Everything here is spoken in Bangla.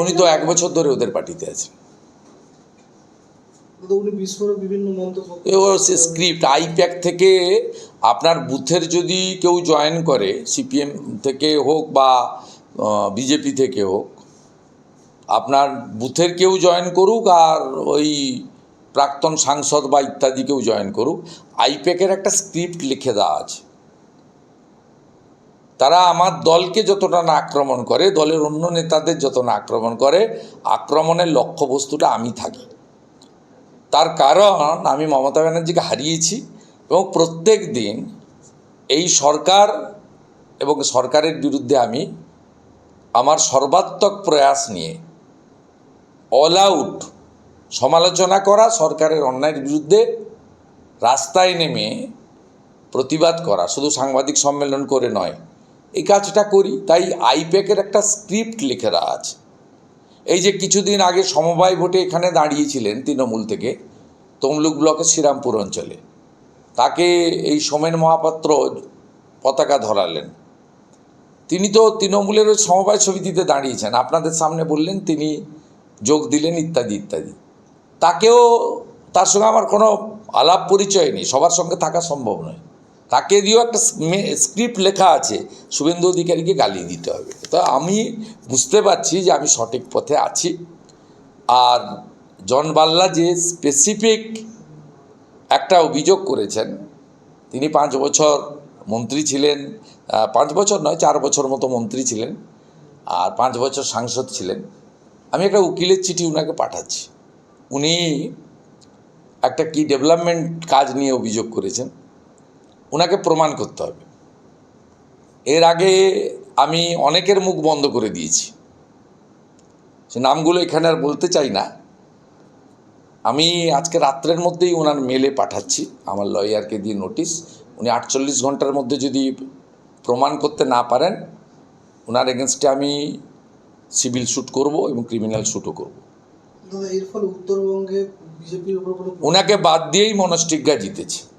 উনি তো এক বছর ধরে ওদের পার্টিতে আছেন। ও স্ক্রিপ্ট আইপ্যাক থেকে আপনার বুথের যদি কেউ জয়েন করে সিপিএম থেকে হোক বা বিজেপি থেকে হোক আপনার বুথের কেউ জয়েন করুক আর ওই প্রাক্তন সাংসদ বা ইত্যাদি কেউ জয়েন করুক আইপ্যাকের একটা স্ক্রিপ্ট লিখে দেওয়া আছে। তারা আমার দলকে যতটা না আক্রমণ করে, দলের অন্য নেতাদের যত না আক্রমণ করে, আক্রমণের লক্ষ্যবস্তুটা আমি থাকি। তার কারণ আমি মমতা ব্যানার্জিকে হারিয়েছি এবং প্রত্যেক দিন এই সরকার এবং সরকারের বিরুদ্ধে আমি আমার সর্বাত্মক প্রয়াস নিয়ে অল আউট সমালোচনা করা, সরকারের অন্যায়ের বিরুদ্ধে রাস্তায় নেমে প্রতিবাদ করা, শুধু সাংবাদিক সম্মেলন করে নয় এই কাজটা করি, তাই আইপ্যাকের একটা স্ক্রিপ্ট লিখে দেওয়া আছে। এই যে কিছুদিন আগে সমবায় ভোটে এখানে দাঁড়িয়েছিলেন তৃণমূল থেকে তমলুক ব্লকের শ্রীরামপুর অঞ্চলে। তাকে এই সোমেন মহাপাত্র পতাকা ধরালেন। তিনি তো তৃণমূলের ওই সমবায় সমিতিতে দাঁড়িয়েছেন। আপনাদের সামনে বললেন, তিনি যোগ দিলেন ইত্যাদি ইত্যাদি। তাকেও, তার সঙ্গে আমার কোনো আলাপ পরিচয় নেই। সবার সঙ্গে থাকা সম্ভব নয়। তাকে দিয়েও একটা স্ক্রিপ্ট লেখা আছে, শুভেন্দু অধিকারীকে গালি দিতে হবে। তো আমি বুঝতে পারছি যে আমি সঠিক পথে আছি। আর জন বাল্লা যে স্পেসিফিক একটা অভিযোগ করেছেন, তিনি পাঁচ বছর মন্ত্রী ছিলেন পাঁচ বছর নয়, চার বছর মতো মন্ত্রী ছিলেন, আর পাঁচ বছর সাংসদ ছিলেন। আমি একটা উকিলের চিঠি উনাকে পাঠাচ্ছি। উনি একটা কি ডেভেলপমেন্ট কাজ নিয়ে অভিযোগ করেছেন। ওনাকে প্রমাণ করতে হবে। এর আগে আমি অনেকের মুখ বন্ধ করে দিয়েছি। সে নামগুলো এখানে আর বলতে চাই না। আমি আজকে রাত্রের মধ্যেই ওনার মেলে পাঠাচ্ছি। আমার লয়ারকে দিয়ে নোটিশ। উনি আটচল্লিশ ঘণ্টার মধ্যে যদি প্রমাণ করতে না পারেন ওনার এগেনস্টে আমি সিভিল শ্যুট করব এবং ক্রিমিনাল শ্যুটও করব। এর ফলে উত্তরবঙ্গে বিজেপির ওনাকে বাদ দিয়েই মনস্টিজ্ঞা জিতেছে।